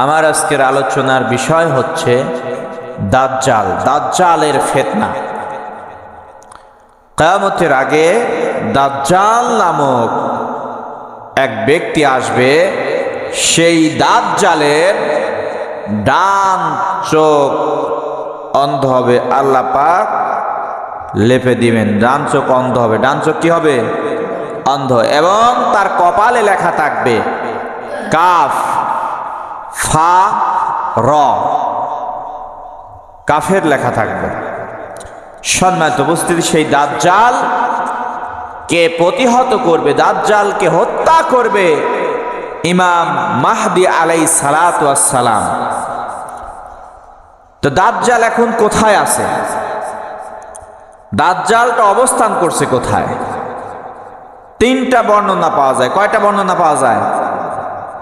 আমার আজকের আলোচনার বিষয় হচ্ছে দাজ্জাল, দাজ্জালের ফেতনা। কেয়ামতের আগে দাজ্জাল নামক এক ব্যক্তি আসবে, সেই দাজ্জালের ডান চোখ অন্ধ হবে, আল্লাহ পাক লেপে দিবেন। ডান চোখ অন্ধ হবে। ডান চোখ কি হবে? অন্ধ। এবং তার কপালে লেখা থাকবে কাফ। ফা, র। কাফের লেখা থাকবে। সম্মানিত উপস্থিতি, সেই দাজ্জাল কে প্রতিহত করবে দাজ্জালকে হত্যা করবে, ইমাম মাহদি আলাই সালাম তো দাজ্জাল এখন কোথায় আছে? দাজ্জালটা অবস্থান করছে কোথায়? তিনটা বর্ণনা পাওয়া যায়। কয়টা বর্ণনা পাওয়া যায়?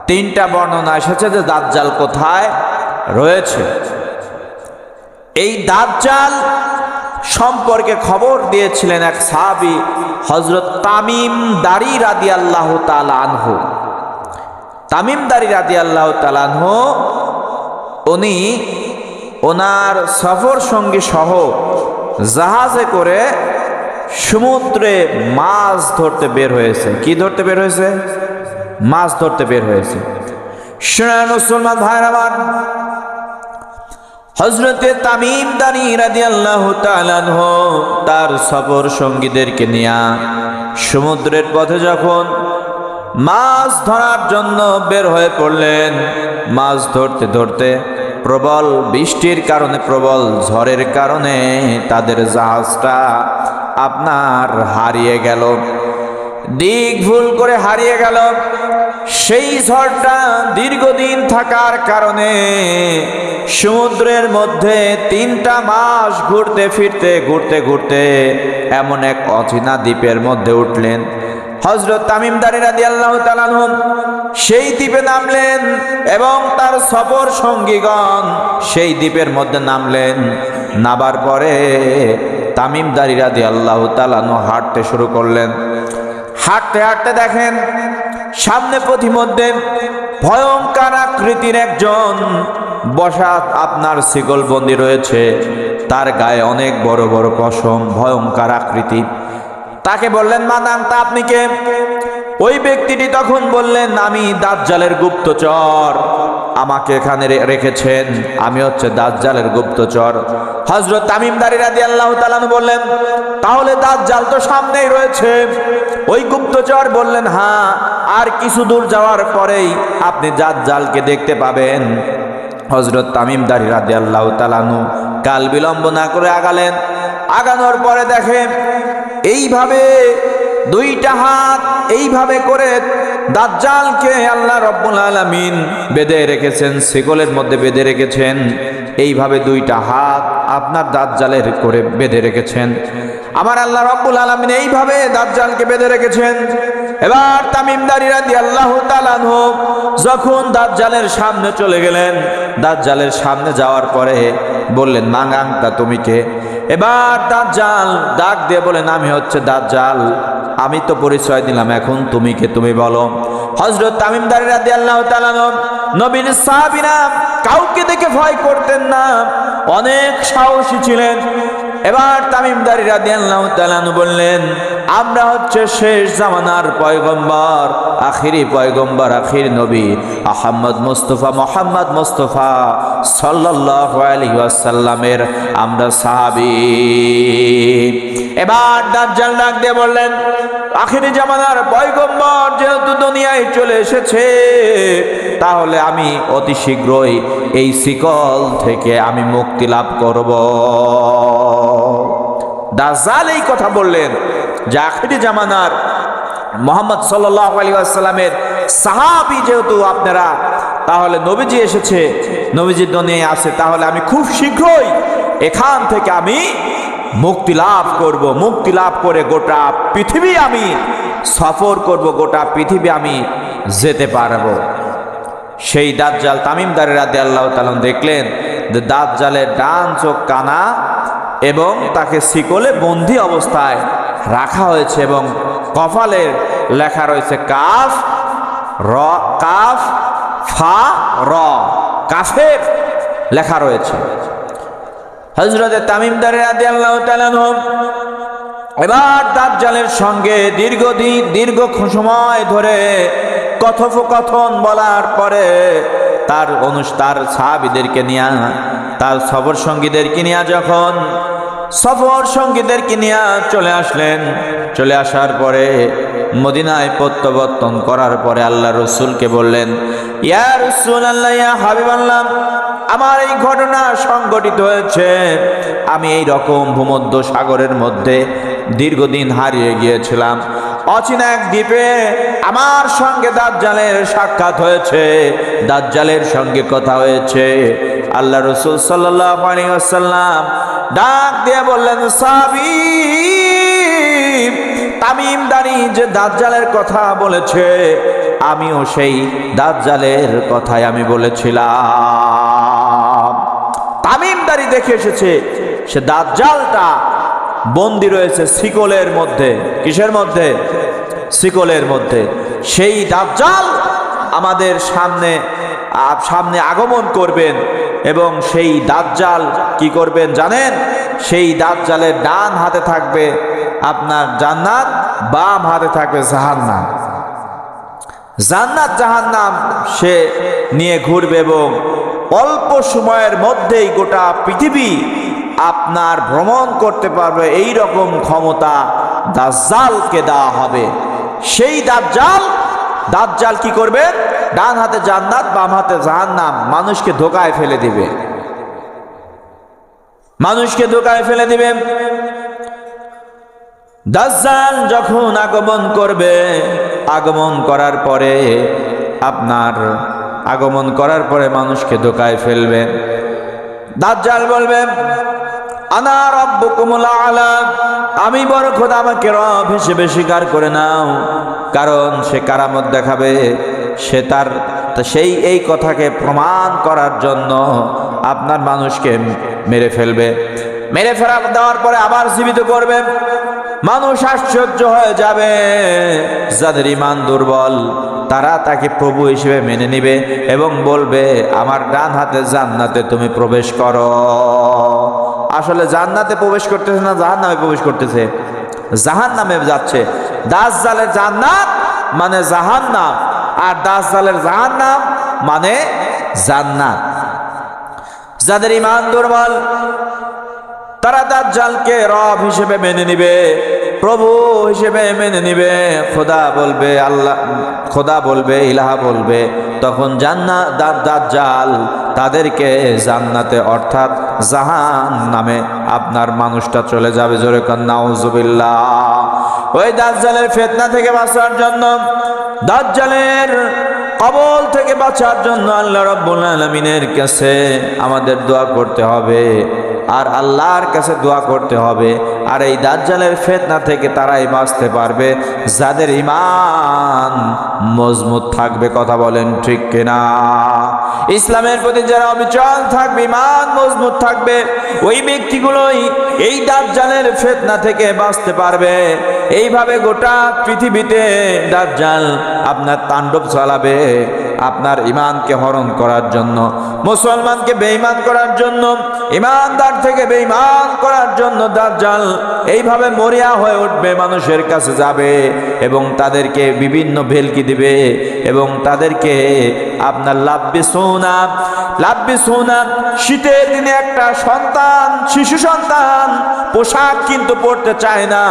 তিনটা বর্ণনা এসেছে যে দাজ্জাল কোথায়? রয়েছে। এই দাজ্জাল সম্পর্কে খবর দিয়েছিলেন এক সাহাবি হজরত তামিম দারি রাদি আল্লাহ আনহু। তামিম দারি রাদি আল্লাহ তালানহু উনি ওনার সফর সঙ্গী সহ জাহাজে করে সমুদ্রে মাছ ধরতে বের হয়েছে কি ধরতে বের হয়েছে? মাছ ধরতে বের হয়েছে। শোনান মুসলমান আমার হজরতে তামিম দানি রাদি আল্লাহ তার সফর সঙ্গীদেরকে নিয়ে সমুদ্রের পথে যখন মাছ ধরার জন্য বের হয়ে পড়লেন, মাছ ধরতে ধরতে প্রবল বৃষ্টির কারণে, প্রবল ঝড়ের কারণে তাদের জাহাজটা আপনার হারিয়ে গেল। দিক ভুল করে হারিয়ে গেল। সেই ঝড়টা দীর্ঘদিন থাকার কারণে সমুদ্রের মধ্যে তিনটা মাস ঘুরতে ফিরতে, ঘুরতে ঘুরতে এমন এক অচেনা দ্বীপের মধ্যে উঠলেন। হজরত তামিমদারি রাদি আল্লাহ তালানহম সেই দ্বীপে নামলেন এবং তার সফর সঙ্গীগণ সেই দ্বীপের মধ্যে নামলেন। নাবার পরে তামিমদারি রাদি আল্লাহ তালানো হাঁটতে শুরু করলেন। হাঁটতে হাঁটতে দেখেন সামনে পথিমধ্যে ভয়ঙ্কর আকৃতির একজন বসা আপনার শিকলবন্দি রয়েছে। তার গায়ে অনেক বড় বড় পশম, ভয়ঙ্কর আকৃতি। তাকে বললেন, মাদান, তা আপনি কে? ওই ব্যক্তিটি তখন বললেন, আমি দাজ্জালের গুপ্তচর। আমাকে এখানে রেখেছেন। আমি হচ্ছে দাজ্জালের গুপ্তচর। হজরত তামিমদারি রাদি আল্লাহ তালানু বললেন, তাহলে দাজ্জাল তো সামনেই রয়েছে। ওই গুপ্তচর বললেন হ্যাঁ আর কিছু দূর যাওয়ার পরেই আপনি জাত জালকে দেখতে পাবেন। হজরত তামিম তামিমদারি রাদি আল্লাহ তালানু কাল বিলম্ব না করে আগালেন। আগানোর পরে দেখেন এইভাবে দুইটা হাত এইভাবে করে দাজ্জালকে আল্লাহ রব্বুল আলামিন বেঁধে রেখেছেন, শিকলের মধ্যে বেঁধে রেখেছেন, এইভাবে দুইটা হাত আপনার দাজ্জালের করে বেঁধে রেখেছেন। আমার আল্লাহ রব্বুল আলামিন এইভাবে দাজ্জালকে বেঁধে রেখেছেন। এবার তামিমদারিরা রাদি আল্লাহ তালানহ যখন দাজ্জালের সামনে চলে গেলেন, দাজ্জালের সামনে যাওয়ার পরে বললেন মাঙ্গাংটা তুমি কে? এবার দাজ্জাল ডাক দিয়ে বলেন, আমি হচ্ছে দাজ্জাল, আমি তো পরিচয় দিলাম, এখন তুমি কে তুমি বলো? হজরত তামিমদারি রাদি আল্লাহ নবীন সাহাবিনা কাউকে দেখে ভয় করতেন না, অনেক সাহসী ছিলেন। এবার তামিমদারিরা দিয়ান বললেন, আমরা হচ্ছে শেষ জামানার পয়গম্বর, আখিরি পয়গম্বর, আখির নবী, আহম্মদ মুস্তফা, মোহাম্মদ মুস্তফা সাল্লাসাল্লামের আমরা সাহাবি। এবার দাজ্জাল ডাক দিয়ে বললেন আখিরি জামানার পয়গম্বর যেহেতু দুনিয়ায় চলে এসেছে, তাহলে আমি অতি শীঘ্রই এই শিকল থেকে আমি মুক্তি লাভ করব। দাজ্জাল এই কথা বললেন যে আখিরি জামানার মোহাম্মদ সাল্লাহ আলী আসসালামের সাহাবি যেহেতু আপনারা, তাহলে নবীজি এসেছে নবীজি দুনিয়ায় আছে, তাহলে আমি খুব শীঘ্রই এখান থেকে আমি মুক্তি লাভ করব, মুক্তি লাভ করে গোটা পৃথিবী আমি, সফর করব, গোটা পৃথিবী আমি যেতে পারব। সেই দাজ্জাল তামিমদারের রাতে আল্লাহ তালন দেখলেন যে দাজ্জালের ডান চোখ কানা এবং তাকে শিকলে বন্দি অবস্থায় রাখা হয়েছে এবং কপালের লেখা রয়েছে কাফ, র, কাফ, ফা, র, কাফের লেখা রয়েছে। হজরতে তামিমদারের আদি আল্লাহ এবার দাজ্জালের সঙ্গে দীর্ঘদিন, দীর্ঘ সময় ধরে কথোপকথন বলার পরে তার অনুষ তার সাহাবিদেরকে নিয়ে, তার সফর সঙ্গীদেরকে নিয়ে যখন সফর সঙ্গীদেরকে নিয়ে চলে আসলেন, চলে আসার পরে মদিনায় প্রত্যাবর্তন করার পরে আল্লাহ রসুলকে বললেন, ইয়া রসুল আল্লাহ ইয়া হাবিব আল্লাহ আমার এই ঘটনা সংঘটিত হয়েছে। আমি এই রকম ভূমধ্য সাগরের মধ্যে দীর্ঘদিন হারিয়ে গিয়েছিলাম। অচিনা এক দ্বীপে আমার সঙ্গে দাজ্জালের সাক্ষাৎ হয়েছে। দাজ্জালের সঙ্গে কথা হয়েছে। আল্লাহ রসুল সাল্লাহ আসাল্লাম ডাক দিয়ে বললেন সাবি তামিমদারি যে দাজ্জালের কথা বলেছে, আমিও সেই দাজ্জালের কথাই আমি বলেছিলাম। তামিমদারি দেখে এসেছে, সে দাজ্জালটা বন্দি রয়েছে শিকলের মধ্যে। কিসের মধ্যে? শিকলের মধ্যে। সেই দাজ্জাল আমাদের সামনে সামনে আগমন করবেন এবং সেই দাজ্জাল কি করবেন জানেন? সেই দাজ্জালের ডান হাতে থাকবে আপনার জান্নাত, বাম হাতে থাকবে জাহান্নাম। জান্নাত, জাহান্নাম সে নিয়ে ঘুরবে এবং অল্প সময়ের মধ্যেই গোটা পৃথিবী আপনার ভ্রমণ করতে পারবে। এই রকম ক্ষমতা দাজ্জালকে দেওয়া হবে। সেই দাজ্জাল দাজ্জাল কি করবে? ডান হাতে জান্নাত, বাম হাতে জাহান্নাম। মানুষকে ধোকায় ফেলে দিবে। মানুষকে দোকায় ফেলে দিবে। দাজ্জাল যখন আগমন করবে, আগমন করার পরে আপনার, আগমন করার পরে মানুষকে দোকায় ফেলবে। দাজ্জাল বলবে, আনা রব্বুকুমুল আলা, আমি বড় খোদা, আমাকে রব হিসেবে স্বীকার করে নাও, কারণ সে কারামত দেখাবে, সে তার সেই এই কথাকে প্রমাণ করার জন্য আপনার মানুষকে মেরে ফেলবে। মেরে ফেরা দেওয়ার পরে আবার জীবিত করবে। মানুষ আশ্চর্য হয়ে যাবে। যাদের ইমান দুর্বল, তারা তাকে প্রভু হিসেবে মেনে নিবে এবং বলবে, আমার ডান হাতে জান্নাতে তুমি প্রবেশ করো। আসলে জান্নাতে প্রবেশ করতেছে না জাহান নামে প্রবেশ করতেছে। জাহান নামে যাচ্ছে। দাস জালের জান্নাত মানে জাহান নাম আর দাস জালের জাহান নাম মানে জান্নাত। যাদের ইমান দুর্বল, তারা দাজ্জালকে রব হিসেবে মেনে নিবে, প্রভু হিসেবে মেনে নিবে। খোদা বলবে, আল্লাহ, খোদা বলবে, ইলাহা বলবে, তখন জান্নাত দাজ্জাল তাদেরকে জান্নাতে, অর্থাৎ জাহান নামে আপনার মানুষটা চলে যাবে। জোরে কন্যা ওই দাজ্জালের ফেতনা থেকে বাঁচার জন্য দাজ্জালের কবল থেকে বাঁচার জন্য আল্লাহ রব্বুল আলমিনের কাছে আমাদের দোয়া করতে হবে। আর আল্লাহর কাছে দোয়া করতে হবে। আর এই দাজ্জালের ফেতনা থেকে তারাই বাঁচতে পারবে। যাদের ইমান মজবুত থাকবে, কথা বলেন ঠিক কিনা? ইসলামের প্রতি যারা অবিচল থাকবে ইমান মজবুত থাকবে, ওই ব্যক্তিগুলোই এই দাজ্জালের ফেতনা থেকে বাঁচতে পারবে। এইভাবে গোটা পৃথিবীতে দাজ্জাল আপনার তাণ্ডব চালাবে। আপনার ইমানকে হরণ করার জন্য, মুসলমানকে বেঈমান করার জন্য ইমানদার থেকে বেঈমান করার জন্য দাজ্জাল এইভাবে মরিয়া হয়ে উঠবে, মানুষের কাছে যাবে এবং তাদেরকে বিভিন্ন ভেলকি দিবে এবং তাদেরকে আপনার লাভবে সোনা লাভবে সোনা শীতের দিনে একটা সন্তান, শিশু সন্তান পোশাক কিন্তু পরতে চায় না।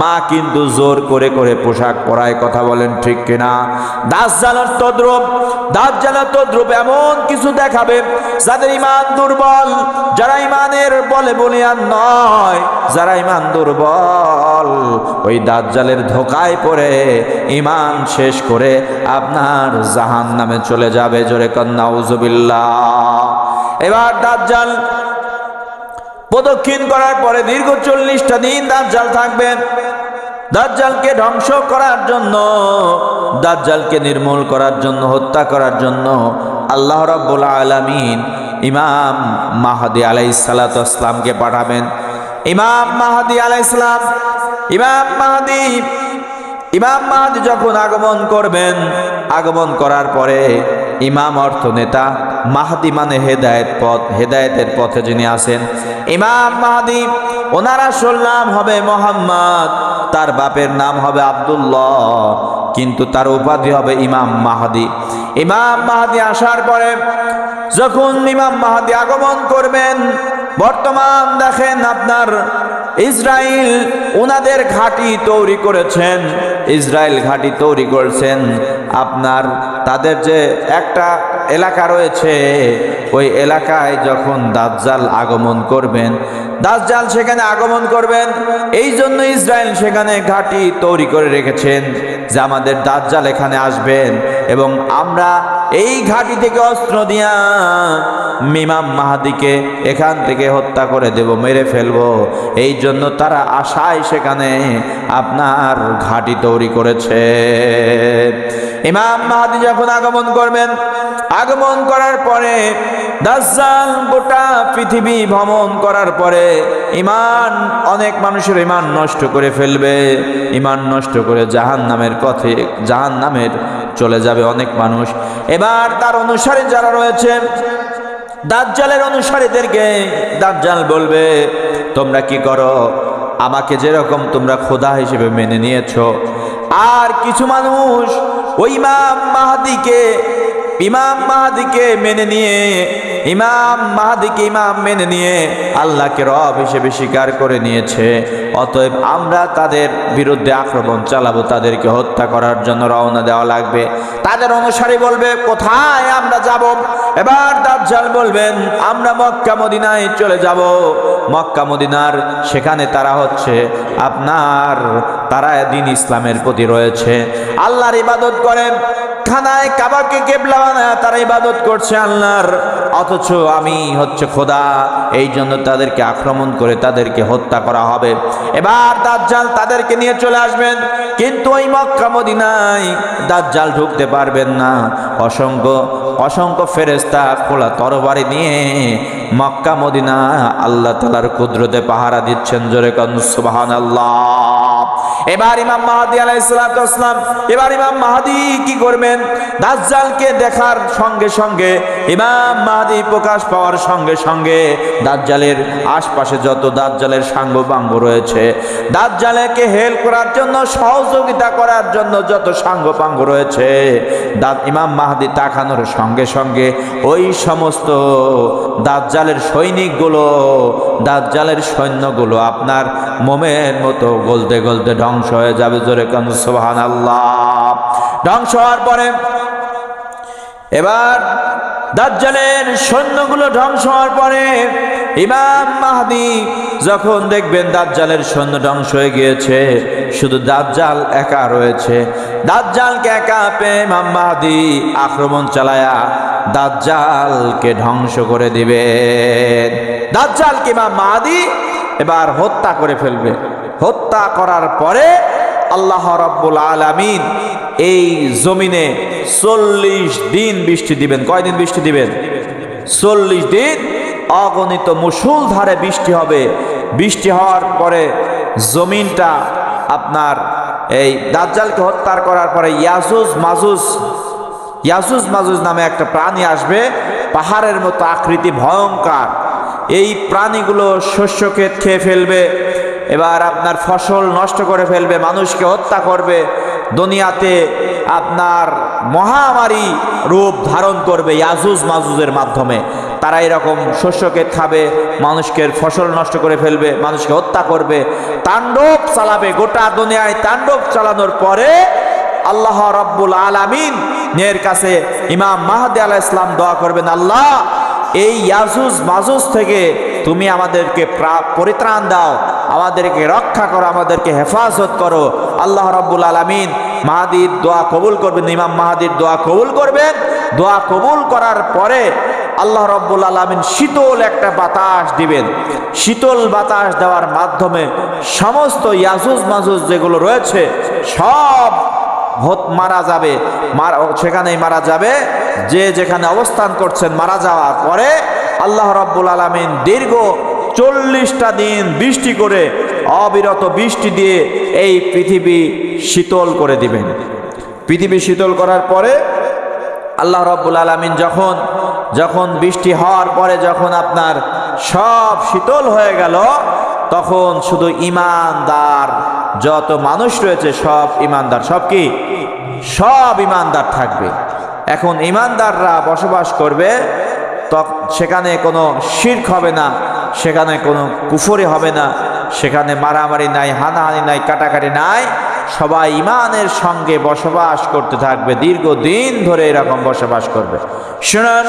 মা কিন্তু জোর করে করে পোশাক পরায় কথা বলেন ঠিক কিনা? দাস জ্বালার তদ্রুপ দাস জ্বালার তদ্রুপ এমন কিছু দেখাবে যাদের ইমান দুর্বল, যারা ইমানের বলে বলিয়ান নয়, যারা ইমান দুর্বল, ওই দাজ্জালের ধোকায় পড়ে ইমান শেষ করে আপনার জাহান নামে চলে যাবে, জোরে কন্যা উজুবিল্লা এবার দাজ্জাল প্রদক্ষিণ করার পরে দীর্ঘ চল্লিশটা দিন দাজ্জাল থাকবেন দাজ্জালকে ধ্বংস করার জন্য দাজ্জালকে নির্মূল করার জন্য, হত্যা করার জন্য আল্লাহ রাব্বুল আলামিন ইমাম মাহাদি আলাইসালাতামকে পাঠাবেন। ইমাম মাহাদি আলাইসালাম ইমাম মাহাদি ইমাম মাহাদি যখন আগমন করবেন, আগমন করার পরে ইমাম অর্থ নেতা, মাহাদি মানে হেদায়েত পথ, হেদায়েতের পথে যিনি আসেন ইমাম মাহাদি, ওনার আসল নাম হবে মোহাম্মদ, তার বাপের নাম হবে আব্দুল্লাহ। কিন্তু তার উপাধি হবে ইমাম মাহাদি। ইমাম মাহাদি আসার পরে যখন ইমাম মাহাদি আগমন করবেন, বর্তমান দেখেন আপনার ইসরায়েল ওনাদের ঘাঁটি তৈরি করেছেন ইসরায়েল ঘাঁটি তৈরি করেছেন। আপনার তাদের যে একটা এলাকা রয়েছে। ওই এলাকায় যখন দাজ্জাল আগমন করবেন, দাজ্জাল সেখানে আগমন করবেন এই জন্য ইসরায়েল সেখানে ঘাঁটি তৈরি করে রেখেছেন যে আমাদের দাজ্জাল এখানে আসবেন এবং আমরা এই ঘাঁটি থেকে অস্ত্র দিয়া মিমাম মাহাদিকে এখান থেকে হত্যা করে দেব, মেরে ফেলব। এই জন্য তারা আশায় সেখানে আপনার ঘাঁটি তৈরি করেছে। ইমাম মাহাদি যখন আগমন করবেন, আগমন করার পরে দাজ্জাল গোটা পৃথিবী ভ্রমণ করার পরে ইমান, অনেক মানুষের ইমান নষ্ট করে ফেলবে, ইমান নষ্ট করে জাহান নামের পথে জাহান নামের চলে যাবে অনেক মানুষ। এবার তার অনুসারী যারা রয়েছে, দাজ্জালের অনুসারীদেরকে দাজ্জাল বলবে, তোমরা কি করো? আমাকে যেরকম তোমরা খোদা হিসেবে মেনে নিয়েছো। আর কিছু মানুষ ওই ইমাম মাহাদিকে ইমাম মাহাদিকে মেনে নিয়ে, ইমাম মাহাদিকে ইমাম মেনে নিয়ে আল্লাহকে রব হিসেবে স্বীকার করে নিয়েছে। অতএব আমরা তাদের বিরুদ্ধে আক্রমণ চালাবো, তাদেরকে হত্যা করার জন্য রওনা দেওয়া লাগবে। তাদের অনুসারী বলবে, কোথায় আমরা যাব? এবার দাজ্জাল বলবেন, আমরা মক্কা মদিনায় চলে যাব। মক্কা মদিনার সেখানে তারা হচ্ছে আপনার তারা দিন ইসলামের প্রতি রয়েছে। আল্লাহর ইবাদত করেন। খানায় কাবাকে কেবলা বানায় তারা ইবাদত করছে আল্লাহর। অথচ আমি হচ্ছে খোদা এই জন্য তাদেরকে আক্রমণ করে তাদেরকে হত্যা করা হবে। এবার দাজ্জাল তাদেরকে নিয়ে চলে আসবেন, কিন্তু ওই মক্কা মদিনায় দাজ্জাল ঢুকতে পারবেন না। অসংখ্য অসংখ্য ফেরেস্তা খোলা তরবারি নিয়ে মক্কা মদিনা আল্লাহ তালার কুদরতে পাহারা দিচ্ছেন জোরে কনসুবাহান আল্লাহ এবার ইমাম মাহাদি আলাইসালাম এবার ইমাম মাহাদি কি করবেন? দাজ্জালকে দেখার সঙ্গে সঙ্গে ইমাম মাহাদি প্রকাশ পাওয়ার সঙ্গে সঙ্গে দাজ্জালের আশপাশে যত দাজ্জালের সাঙ্গ বাঙ্গ রয়েছে, দাজ্জালেকে হেল্প করার জন্য, সহযোগিতা করার জন্য যত সাঙ্গ পাঙ্গ রয়েছে, দাদ, ইমাম মাহাদি তাকানোর সঙ্গে সঙ্গে ওই সমস্ত দাজ্জালের সৈনিকগুলো, দাজ্জালের সৈন্যগুলো আপনার মোমের মতো গলতে গলতে ধ্বংস হয়ে যাবে, জোরে কান সোহান আল্লাহ ধ্বংস হওয়ার পরে এবার দাজ্জালের সৈন্যগুলো ধ্বংস হওয়ার পরে ইমাম মাহাদি যখন দেখবেন দাজ্জালের সৈন্য ধ্বংস হয়ে গিয়েছে, শুধু দাজ্জাল একা রয়েছে। দাজ্জালকে একা পেয়ে ইমাম মাহাদি আক্রমণ চালায়া দাজ্জালকে ধ্বংস করে দিবে। দাজ্জালকে ইমাম মাহাদি এবার হত্যা করে ফেলবে। হত্যা করার পরে আল্লাহ রব্বুল আলামিন এই জমিনে চল্লিশ দিন বৃষ্টি দিবেন। কয়দিন বৃষ্টি দিবেন? চল্লিশ দিন অগণিত মুসুলধারে বৃষ্টি হবে। বৃষ্টি হওয়ার পরে জমিনটা আপনার এই দাজ্জালকে হত্যার করার পরে ইয়াজুজ মাজুজ ইয়াজুজ মাজুজ নামে একটা প্রাণী আসবে। পাহাড়ের মতো আকৃতি ভয়ঙ্কর। এই প্রাণীগুলো শস্য ক্ষেত খেয়ে ফেলবে। এবার আপনার ফসল নষ্ট করে ফেলবে, মানুষকে হত্যা করবে, দুনিয়াতে আপনার মহামারী রূপ ধারণ করবে ইয়াজুজ মাজুজের মাধ্যমে। তারা এরকম শস্যকে খাবে, মানুষকে ফসল নষ্ট করে ফেলবে, মানুষকে হত্যা করবে, তাণ্ডব চালাবে, গোটা দুনিয়ায় তাণ্ডব চালানোর পরে আল্লাহ রব্বুল আলামিন এর কাছে ইমাম মাহাদি আলাহ ইসলাম দোয়া করবেন, আল্লাহ, এই ইয়াজুজ মাজুজ থেকে তুমি আমাদেরকে প্রা- পরিত্রাণ দাও আমাদেরকে রক্ষা করো, আমাদেরকে হেফাজত করো। আল্লাহ রাব্বুল আলামিন মাহাদির দোয়া কবুল করবেন, ইমাম মাহাদির দোয়া কবুল করবেন। দোয়া কবুল করার পরে আল্লাহ রব্বুল আলমিন শীতল একটা বাতাস দিবেন। শীতল বাতাস দেওয়ার মাধ্যমে সমস্ত ইয়াজুজ মাজুজ যেগুলো রয়েছে, সব মারা যাবে। সেখানেই মারা যাবে। যে যেখানে অবস্থান করছেন, মারা যাওয়ার পরে আল্লাহ রব্বুল আলমিন দীর্ঘ চল্লিশটা দিন বৃষ্টি করে অবিরত বৃষ্টি দিয়ে এই পৃথিবী শীতল করে দিবেন। পৃথিবী শীতল করার পরে আল্লাহ রব্বুল আলমিন যখন যখন বৃষ্টি হওয়ার পরে যখন আপনার সব শীতল হয়ে গেল, তখন শুধু ইমানদার যত মানুষ রয়েছে সব ইমানদার। সব কি? সব ইমানদার থাকবে। এখন ইমানদাররা বসবাস করবে সেখানে কোনো শির্ক হবে না। সেখানে কোনো কুফরি হবে না, সেখানে মারামারি নাই, হানাহানি নাই, কাটাকাটি নাই। সবাই ইমানের সঙ্গে বসবাস করতে থাকবে, দীর্ঘদিন ধরে এরকম বসবাস করবে। শুনুন